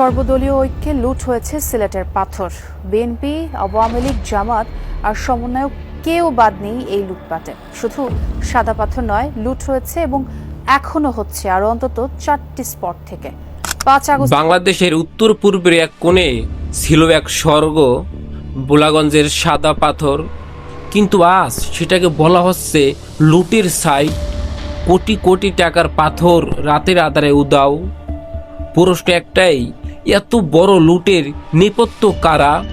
সর্বদলীয় ঐক্যে লুট হয়েছে সিলেটের পাথর। বিএনপি আওয়ামী লীগ, জামাত আর সমন্বয়ক কেউ বাদ নেই এই লুটপাটে। শুধু সাদা পাথর নয়, লুট হয়েছে এবং এখনও হচ্ছে আরও অন্তত চারটি স্পট থেকে। পাঁচ আগস্ট বাংলাদেশের উত্তর পূর্বের এক কোণে ছিল এক স্বর্গ, বোলাগঞ্জের সাদা পাথর। কিন্তু আজ সেটাকে বলা হচ্ছে লুটের সাইট কোটি কোটি টাকার পাথর রাতের আধারে উদাও। প্রশ্ন একটাই এত বড় লুটের নেপথ্য কারা?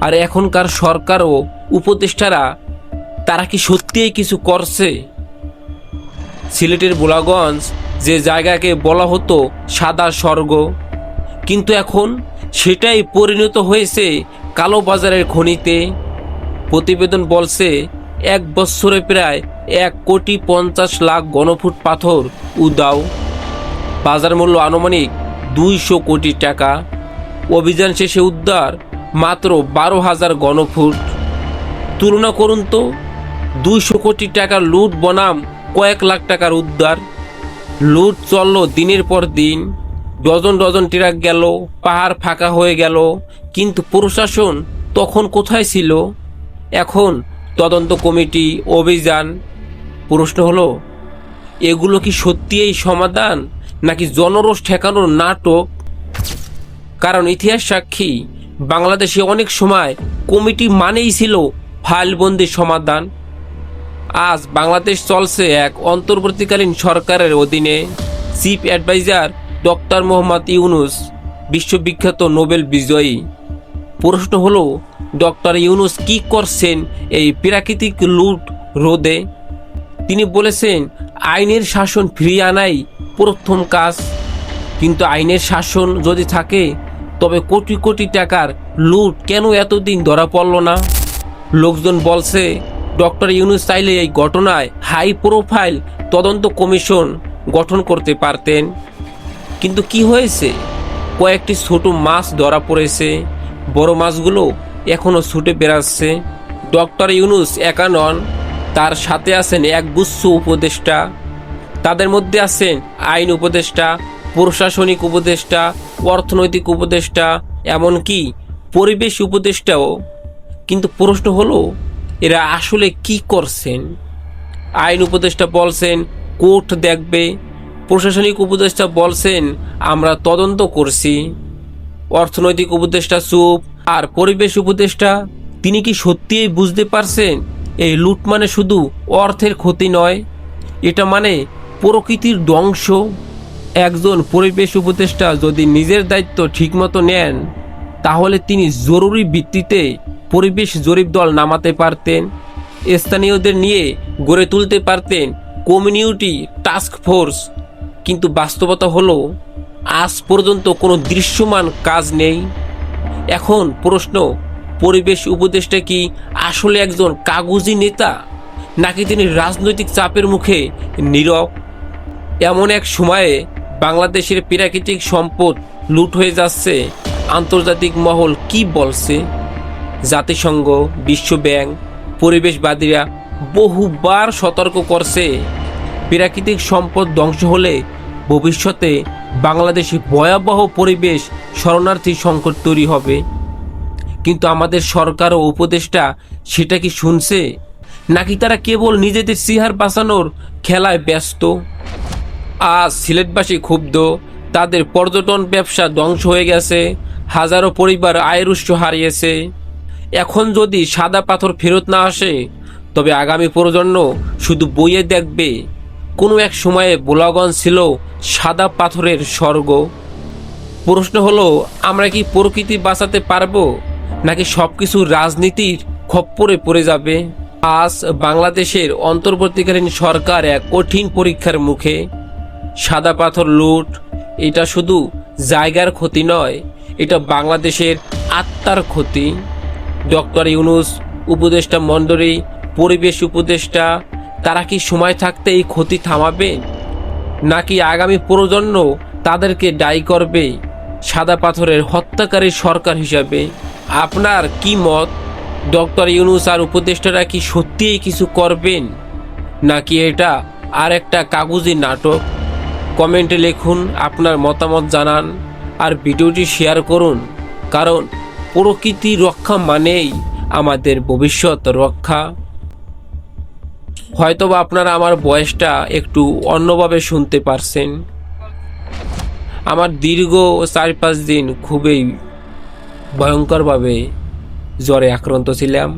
আর এখনকার সরকার ও উপদেষ্টারা, তারা কি সত্যিই কিছু করছে? সিলেটের বোলাগঞ্জ যে জায়গাকে বলা হতো সাদা স্বর্গ, কিন্তু এখন সেটাই পরিণত হয়েছে কালোবাজারের খনিতে। প্রতিবেদন বলছে, এক বছরে প্রায় এক কোটি পঞ্চাশ লাখ গণফুট পাথর উদাও। বাজার মূল্য আনুমানিক দুইশো কোটি টাকা। অভিযান শেষে উদ্ধার মাত্র বারো হাজার গণফুট। তুলনা করুন তো, দুইশো কোটি টাকার লুট বনাম কয়েক লাখ টাকার উদ্ধার। লুট চলল দিনের পর দিন, ডজন ডজন ট্রাক গেল, পাহাড় ফাঁকা হয়ে গেল, কিন্তু প্রশাসন তখন কোথায় ছিল? এখন তদন্ত কমিটি, অভিযান, প্রশ্ন হলো, এগুলো কি সত্যিই সমাধান? নাকি জনরোষ ঠেকানোর নাটক? কারণ ইতিহাস সাক্ষী, বাংলাদেশে অনেক সময় কমিটি মানেই ছিল ফাইলবন্দি সমাধান। আজ বাংলাদেশ চলছে এক অন্তর্বর্তীকালীন সরকারের অধীনে। Chief adviser doctor Mohammad Yunus, বিশ্ববিখ্যাত নোবেল বিজয়ী। প্রশ্ন হলো, ডক্টর ইউনুস কি করছেন এই প্রাকৃতিক লুট রোধে? তিনি বলেছেন, আইনের শাসন ফিরিয়ে আনাই প্রথম কাজ। কিন্তু আইনের শাসন যদি থাকে, তবে কোটি কোটি টাকার লুট কেন এতদিন ধরা পড়ল না? লোকজন বলছে, ডক্টর ইউনুস চাইলে এই ঘটনায় হাই প্রোফাইল তদন্ত কমিশন গঠন করতে পারতেন। কিন্তু কি হয়েছে? কয়েকটি ছোট মাছ ধরা পড়েছে। বড় মাছগুলো এখনও ছুটে বেড়াচ্ছে। ডক্টর ইউনুস একা নন, তার সাথে আছেন এক গুচ্ছ উপদেষ্টা। তাদের মধ্যে আছেন আইন উপদেষ্টা, প্রশাসনিক উপদেষ্টা, অর্থনৈতিক উপদেষ্টা, এমনকি পরিবেশ উপদেষ্টাও। কিন্তু প্রশ্ন হলো, এরা আসলে কি করছেন? আইন উপদেষ্টা বলছেন, কোর্ট দেখবে। প্রশাসনিক উপদেষ্টা বলছেন, আমরা তদন্ত করছি। অর্থনৈতিক উপদেষ্টা চুপ, আর পরিবেশ উপদেষ্টা, তিনি কি সত্যিই বুঝতে পারছেন, এই লুট মানে শুধু অর্থের ক্ষতি নয়? এটা মানে প্রকৃতির ধ্বংস। একজন পরিবেশ উপদেষ্টা যদি নিজের দায়িত্ব ঠিকমতো নেন, তাহলে তিনি জরুরি ভিত্তিতে পরিবেশ জরিপ দল নামাতে পারতেন, স্থানীয়দের নিয়ে গড়ে তুলতে পারতেন কমিউনিটি টাস্ক ফোর্স। কিন্তু বাস্তবতা হলো, আজ পর্যন্ত কোনো দৃশ্যমান কাজ নেই। এখন প্রশ্ন, পরিবেশ উপদেষ্টা কি আসলে একজন কাগজি নেতা, নাকি তিনি রাজনৈতিক চাপের মুখে নীরব? এমন এক সময়ে বাংলাদেশের প্রাকৃতিক সম্পদ লুট হয়ে যাচ্ছে। আন্তর্জাতিক মহল কি বলছে? জাতিসংঘ বিশ্বব্যাংক পরিবেশবাদীরা বহুবার সতর্ক করছে। প্রাকৃতিক সম্পদ ধ্বংস হলে ভবিষ্যতে বাংলাদেশে ভয়াবহ পরিবেশ শরণার্থী সংকট তৈরি হবে। কিন্তু আমাদের সরকার ও উপদেষ্টা সেটা কি শুনছে? নাকি তারা কেবল নিজেদের সিহার বাঁচানোর খেলায় ব্যস্ত? আজ সিলেটবাসী ক্ষুব্ধ। তাদের পর্যটন ব্যবসা ধ্বংস হয়ে গেছে। হাজারো পরিবার আয়ের উৎস হারিয়েছে। এখন যদি সাদা পাথর ফেরত না আসে, তবে আগামী প্রজন্ম শুধু বইয়ে দেখবে। কোনো এক সময়ে বোলাগঞ্জ ছিল সাদা পাথরের স্বর্গ। প্রশ্ন হলো, আমরা কি প্রকৃতি বাঁচাতে পারব, নাকি সবকিছু রাজনীতির খপ্পরে পড়ে যাবে? আজ বাংলাদেশের অন্তর্বর্তীকালীন সরকার এক কঠিন পরীক্ষার মুখে। সাদা পাথর লুট, এটা শুধু জায়গার ক্ষতি নয়, এটা বাংলাদেশের আত্মার ক্ষতি। ডক্টর ইউনুস, উপদেষ্টা মণ্ডলী, পরিবেশ উপদেষ্টা, তারা কি সময় থাকতে এই ক্ষতি থামাবে? নাকি আগামী প্রজন্ম তাদেরকে দায়ী করবে সাদা পাথরের হত্যাকারী সরকার হিসাবে? আপনার কি মত? ডক্টর ইউনুস আর উপদেষ্টারা কি সত্যিই কিছু করবেন? নাকি এটা আর একটা কাগজি নাটক? কমেন্টে লিখুন আপনার মতামত জানান আর ভিডিওটি শেয়ার করুন, কারণ প্রকৃতি রক্ষা মানেই আমাদের ভবিষ্যৎ রক্ষা। হয়তোবা আপনারা আমার বয়সটা একটু অন্যভাবে শুনতে পারছেন। আমার দীর্ঘ চার পাঁচ দিন খুবই ভয়ঙ্করভাবে জ্বরে আক্রান্ত ছিলাম।